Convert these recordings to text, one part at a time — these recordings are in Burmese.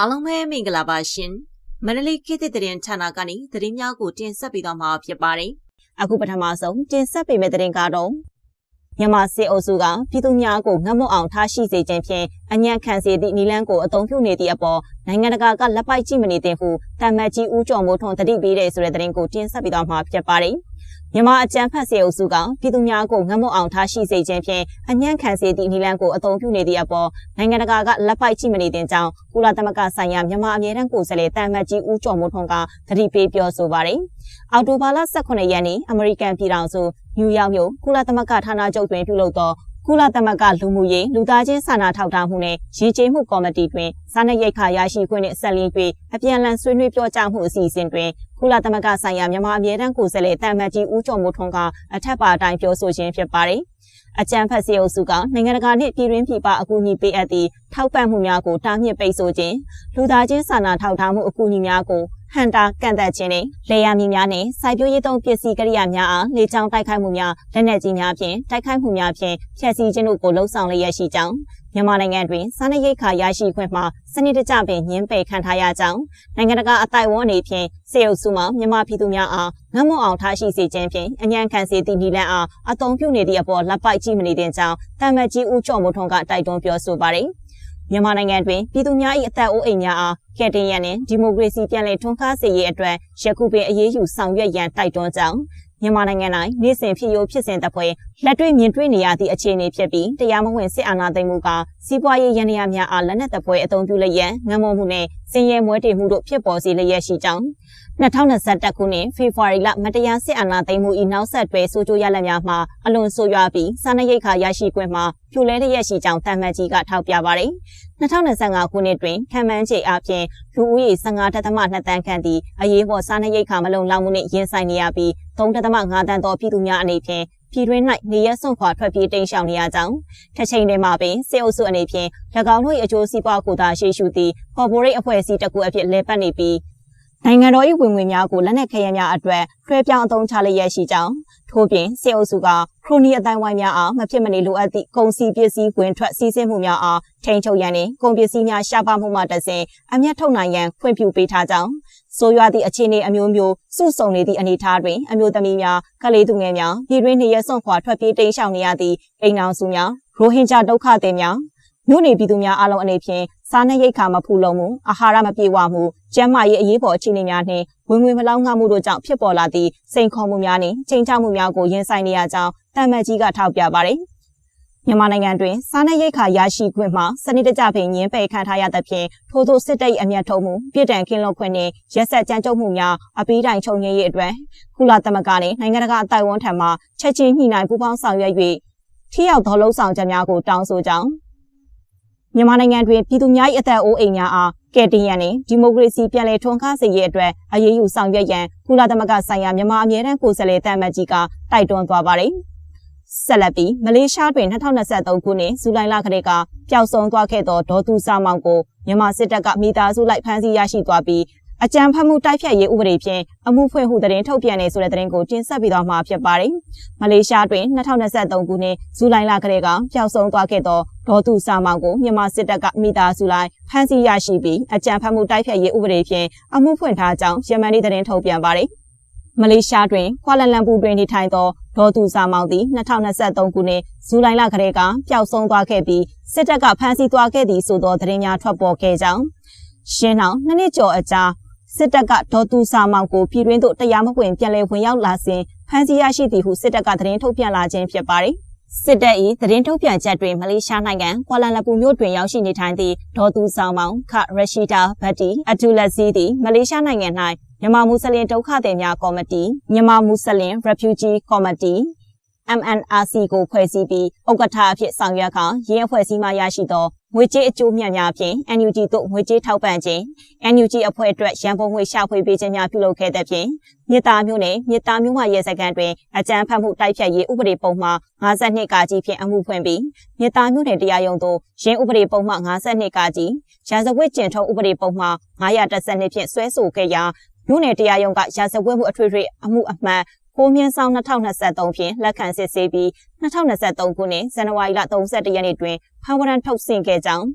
အားလုံးပဲမင်္ဂလာပါရှင်မန္တလေးခေတ်သစ်သတင်းဌာနကနေသတင်းများကိုတင်ဆက်ပေးသွားမှာဖြစ်ပါတယ်အခုပထမဆုံးတင်ဆက်ပေးမယ့်သတင်းကတော့မြန်မာစစ်အုပ်စုကပြည်သူများကိုငတ်မွတ်အောင်ထားရှိစေခြင်းဖြင့်အညံ့ခံစေသည့်နီလန်းကိုအသုံးပြုနေသည့်အပေါ်နိုင်ငံတကာကလက်ပိုက်ကြည့်မနေသင့်ဟုတမတ်ကြီးဦးကျော်မိုးထွန်းတတိပေးတဲ့ဆိုတဲ့သတင်းကိုတင်ဆက်ပေးသွားမှာဖြစ်ပါတယ်။ မြန်မာအကြမ်းဖက်စေအုပ်စုကပြည်သူများကိုငတ်မွတ်အောင်ထားရှိစေခြင်းဖြင့်အညံ့ခံစေသည့်နီလန်းကိုအသုံးပြုနေသည့်အပေါ်နိုင်ငံတကာကလက်ပိုက်ကြည့်မနေတဲ့ကြောင်းကုလသမဂ္ဂဆိုင်ရာမြန်မာအမြဲတမ်းကိုယ်စားလှယ်တန်မတ်ကြီးဦးကျော်မိုးထွန်းကသတိပေးပြောဆိုပါတယ်။အော်တိုဘာလ18ရက်နေ့အမေရိကန်ပြည်ထောင်စုနယူးယောက်မြို့ကုလသမဂ္ဂဌာနချုပ်တွင်ပြုလုပ်သော ကုလသမဂ္ဂလူမှုရေးလူသားချင်းစာနာထောက်ထားမှုနဲ့ရည်ကြည်မှုကော်မတီတွင်စားနပ်ရိက္ခာရရှိခွင့်နှင့်ဆက်လျင်း၍အပြန်အလှန်ဆွေးနွေးပြောကြားမှုအစီအစဉ်တွင်ကုလသမဂ္ဂဆိုင်ရာမြန်မာအမြဲတမ်းကိုယ်စားလှယ်တန်မတ်ကြီးဦးကျော်မိုးထွန်းကအထက်ပါအတိုင်းပြောဆိုခြင်းဖြစ်ပါတယ်။အကြံဖတ်စီအုပ်စုကနိုင်ငံတကာနှင့်ပြည်တွင်းပြည်ပအကူအညီပေးအပ်သည့်ထောက်ပံ့မှုများကိုတားမြစ်ပိတ်ဆို့ခြင်းလူသားချင်းစာနာထောက်ထားမှုအကူအညီများကို ဟန်တာကန့်သက်ခြင်းနဲ့လေယာဉ်များနဲ့စိုက်ပျိုးရေးသုံးပစ္စည်းကိရိယာများအားလေကြောင်းတိုက်ခိုက်မှုများလက်နက်ကြီးများဖြင့်တိုက်ခိုက်မှုများဖြင့်ဖျက်ဆီးခြင်းတို့ကိုလှုံ့ဆော်လျက်ရှိကြောင်းမြန်မာနိုင်ငံတွင်စားနပ်ရိက္ခာရရှိခွင့်မှာစနစ်တကျပင်ညှင်းပယ်ခံထားရကြောင်းနိုင်ငံတကာအတိုင်ဝန်းအနေဖြင့်စေအုပ်စုမှမြန်မာပြည်သူများအားငတ်မွတ်အောင်ထားရှိစေခြင်းဖြင့်အញ្ញံခံစေသည့်နည်းလမ်းအားအသုံးပြုနေသည့်အပေါ်လက်ပိုက်ကြည့်မနေတဲ့ကြောင်းတမတ်ကြီးဦးကျော်မိုးထွန်းကတိုက်တွန်းပြောဆိုပါတယ် မြန်မာနိုင်ငံတွင်ပြည်သူများ၏အသက်အိုးအိမ်များအားကယ်တင်ရန်နှင့်ဒီမိုကရေစီပြန်လည်ထွန်းကားစေရေးအတွက်ယခုပင်အရေးယူဆောင်ရွက်ရန်တိုက်တွန်းကြောင်းမြန်မာနိုင်ငံ၌နေ့စဉ်ဖြစ်ရိုးဖြစ်စဉ်တပွဲလက်တွေ့မြင်တွေ့နေရသည့်အခြေအနေဖြစ်ပြီးတရားမဝင်စစ်အာဏာသိမ်းမှုကစီးပွားရေးရန်ရာများအားလက်နက်တပွဲအုံပြုလျက်ငမုံမှုနဲ့စင်ရဲမွဲတေမှုတို့ဖြစ်ပေါ်စေလျက်ရှိကြောင်း 2021ခုနှစ်ဖေဖော်ဝါရီလမတရားစစ်အာဏာသိမ်းမှု၏နောက်ဆက်တွဲဆိုးကျိုးရလဒ်များမှာအလွန်ဆိုးရွားပြီးစာနယ်ရိတ်ခါရရှိခွင့်မှာပြိုလဲလျက်ရှိကြောင်းတမန်ကြီးကထောက်ပြပါတယ်။2025ခုနှစ်တွင်ခံမှန်းခြေအပြင်လူဦးရေ15.2တန်းခန့်သည့်အရေးပေါ်စာနယ်ရိတ်ခါမလုံလောက်မှုနှင့်ရင်ဆိုင်နေရပြီး3.5တန်းသောပြည်သူများအနေဖြင့်ပြည်တွင်း၌နေရစွန့်ခွာထွက်ပြေးတိမ်းရှောင်နေရကြောင်းတစ်ချိန်တည်းမှာပင်စေအုပ်စုအနေဖြင့်၎င်းတို့၏အကျိုးစီးပွားကိုသာရှိရှုသည့် corporate အဖွဲ့အစည်းတစ်ခုအဖြစ်လဲပတ်နေပြီး နိုင်ငံတော်၏ဝင်ငွေများကိုလက်နက်ခဲယမ်းများအတွက်လွှဲပြောင်းအသုံးချလျက်ရှိကြောင်းထို့ပြင်စေအုပ်စုကခရိုနီအတိုင်းဝိုင်းများအားမဖြစ်မနေလိုအပ်သည့်ကုန်စည်ပစ္စည်းဝင်ထွက်စီးဆင်းမှုများအားထိန်းချုပ်ရန်နှင့်ကုန်ပစ္စည်းများရှားပါမှုမှတဆင်အမျက်ထုတ်နိုင်ရန်ခွင့်ပြုပေးထားကြောင်းဆိုရွာသည့်အခြေအနေအမျိုးမျိုးစုဆုံနေသည့်အနေအထားတွင်အမျိုးသမီးများကလေးသူငယ်များပြည်တွင်းနေရစွန့်ခွာထွက်ပြေးတိမ်းရှောင်နေရသည့်အိမ်အောင်စုများရိုဟင်ဂျာဒုက္ခသည်များ မြို့နေပြည်သူများအားလုံးအနေဖြင့်စားနပ်ရိက္ခာမဖူလုံမှုအာဟာရမပြေဝမှုကျန်းမာရေးအရေးပေါ်အခြေအနေများနှင့်ဝင်ငွေမလောက်ငှမှုတို့ကြောင့်ဖြစ်ပေါ်လာသည့်စိန်ခေါ်မှုများနှင့်ချိန်ချမှုများကိုရင်ဆိုင်နေရကြောင်းတမန်ကြီးကထောက်ပြပါတယ်မြန်မာနိုင်ငံတွင်စားနပ်ရိက္ခာရရှိခွင့်မှာစနစ်တကျပင်ညင်းပယ်ခံထားရသဖြင့်ထို့သောစစ်တပ်၏အမျက်ထုတ်မှုပြည်တံကင်းလွတ်ခွင့်နှင့်ရက်ဆက်ကြမ်းကြုတ်မှုများအပီးတိုင်ချုပ်ငြိမ်းရေးအတွက်ကုလသမဂ္ဂနှင့်နိုင်ငံတကာအတိုင်ဝန်းထံမှချက်ချင်းညှိနှိုင်းပူးပေါင်းဆောင်ရွက်၍ထိရောက်သောလှုပ်ဆောင်ချက်များကိုတောင်းဆိုကြောင်း မြန်မာနိုင်ငံတွင်ပြည်သူများ၏အသက်အိုးအိမ်များအားကယ်တင်ရန်နှင့်ဒီမိုကရေစီပြန်လည်ထွန်းကားစေရေးအတွက်အရေးယူဆောင်ရွက်ရန်ကုလသမဂ္ဂဆိုင်ရာမြန်မာအမြဲတမ်းကိုယ်စားလှယ်တမတ်ကြီးကတိုက်တွန်းသွားပါတယ်။ဆက်လက်ပြီးမလေးရှားတွင်2023ခုနှစ်ဇူလိုင်လကတည်းကပျောက်ဆုံးသွားခဲ့သောဒေါ်သူစာမောင်ကိုမြန်မာစစ်တပ်ကမိသားစုလိုက်ဖမ်းဆီးရရှိသွားပြီး အကြံဖတ်မှုတိုက်ဖြတ်ရေးဥပဒေဖြင့်အမှုဖွင့်ဟုသတင်းထုတ်ပြန်နေဆိုတဲ့သတင်းကိုတင်ဆက်ပေးသွားမှာဖြစ်ပါတယ်။မလေးရှားတွင်2023ခုနှစ်ဇူလိုင်လကတည်းကပျောက်ဆုံးသွားခဲ့သောဒေါ်သူစာမောင်ကိုမြန်မာစစ်တပ်ကမိသားစုလိုက်ဖမ်းဆီးရရှိပြီးအကြံဖတ်မှုတိုက်ဖြတ်ရေးဥပဒေဖြင့်အမှုဖွင့်ထားကြောင်းယမန်နေ့သတင်းထုတ်ပြန်ပါတယ်။မလေးရှားတွင်ကွာလာလမ်ပူတွင်နေထိုင်သောဒေါ်သူစာမောင်သည်2023ခုနှစ်ဇူလိုင်လကတည်းကပျောက်ဆုံးသွားခဲ့ပြီးစစ်တပ်ကဖမ်းဆီးသွားခဲ့သည်ဆိုသောသတင်းများထွက်ပေါ်ခဲ့ကြောင်းရှင်းအောင်နှစ်နှစ်ကျော်အကြာ စစ်တပ်ကဒေါ်သူစာမောင်ကိုပြည်တွင်းသို့တရားမဝင်ပြန်လည်ဝင်ရောက်လာစဉ်ဖမ်းဆီးရရှိသည်ဟုစစ်တပ်ကသတင်းထုတ်ပြန်လာခြင်းဖြစ်ပါတယ်။စစ်တပ်၏သတင်းထုတ်ပြန်ချက်တွင်မလေးရှားနိုင်ငံကွာလာလမ်ပူမြို့တွင်ရောက်ရှိနေထိုင်သည့်ဒေါ်သူဆောင်မောင်ခရရှိတာဘတ်တီအဒူလက်ဇီသည် မလေးရှားနိုင်ငံ၌မြန်မာမွတ်စလင်ဒုက္ခသည်များကော်မတီမြန်မာမွတ်စလင် refugee committee MNRC ကိုဖွဲ့စည်းပြီးဥက္ကဋ္ဌအဖြစ်ဆောင်ရွက်ခါရင်းအဖွဲ့အစည်းမှရရှိသောငွေကြေးအကျိုးမြတ်များဖြင့် NUG သို့ငွေကြေးထောက်ပံ့ခြင်း NUG အဖွဲ့အတွက်ရန်ပုံငွေရှာဖွေပေးခြင်းများပြုလုပ်ခဲ့တဲ့ဖြင့်မြေသားမျိုးနဲ့မြေသားမျိုးမှရဲစခန်းတွင်အကြမ်းဖက်မှုတိုက်ဖျက်ရေးဥပဒေပုံမှ52ကကြီးဖြင့်အမှုဖွင့်ပြီးမြေသားမျိုးနယ်တရားရုံးသို့ရင်းဥပဒေပုံမှ52ကကြီးရာဇဝတ်ကျင့်ထုံးဥပဒေပုံမှ912ဖြင့်ဆွဲဆိုခဲ့ရာမြို့နယ်တရားရုံးကရာဇဝတ်မှုအထွေထွေအမှုအမှန် ကိုမြင့်ဆောင်2023ဖြင့်လက်ခံစစ်ဆေးပြီး2023ခုနှစ်ဇန်နဝါရီလ31ရက်နေ့တွင်ဖမ်းဝရမ်းထုတ်ဆင့်ခဲ့ကြောင်း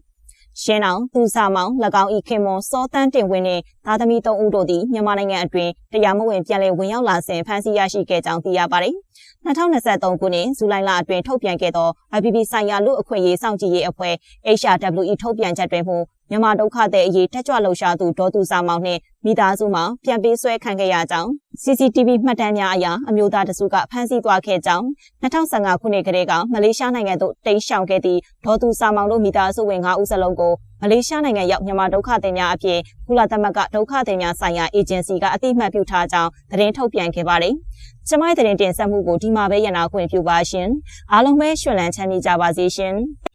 ရှင်းအောင်သူစာမောင်၎င်းဤခင်မွန်စောတန်းတင်ဝင်းနှင့်သားသမီး၃ဦးတို့သည်မြန်မာနိုင်ငံအတွင်းတရားမဝင်ပြန်လည်ဝင်ရောက်လာစဉ်ဖမ်းဆီးရရှိခဲ့ကြောင်းသိရပါတယ်။2023ခုနှစ်ဇူလိုင်လအတွင်းထုတ်ပြန်ခဲ့သော IPP ဆိုင်ရာလူအခွင့်အရေးစောင့်ကြည့်ရေးအဖွဲ့ HRWE ထုတ်ပြန်ချက်တွင်မူမြန်မာဒုက္ခသည်အရေးတက်ကြွလှုပ်ရှားသူဒေါ်သူစာမောင်နှင့်မိသားစုမှပြန်ပေးဆွဲခံခဲ့ရကြောင်း CCTV မှတ်တမ်းများအရအမျိုးသားတစုကဖမ်းဆီးသွားခဲ့ကြောင်း2015ခုနှစ်ကတည်းကမလေးရှားနိုင်ငံသို့တိမ်းရှောင်ခဲ့သည့်ဒေါ်သူစာမောင်တို့မိသားစုဝင်5ဦးစလုံးကိုမလေးရှားနိုင်ငံရောက်မြန်မာဒုက္ခသည်များအဖြစ်ကုလသမဂ္ဂဒုက္ခသည်များဆိုင်ရာအေဂျင်စီကအသိအမှတ်ပြုထားကြောင်းသတင်းထုတ်ပြန်ခဲ့ပါတယ်။ကျမရဲ့သတင်းတင်ဆက်မှုကိုဒီမှာပဲရနာခွင့်ပြုပါရှင်။အားလုံးပဲရှင်လန်းချမ်းမြေ့ကြပါစေရှင်။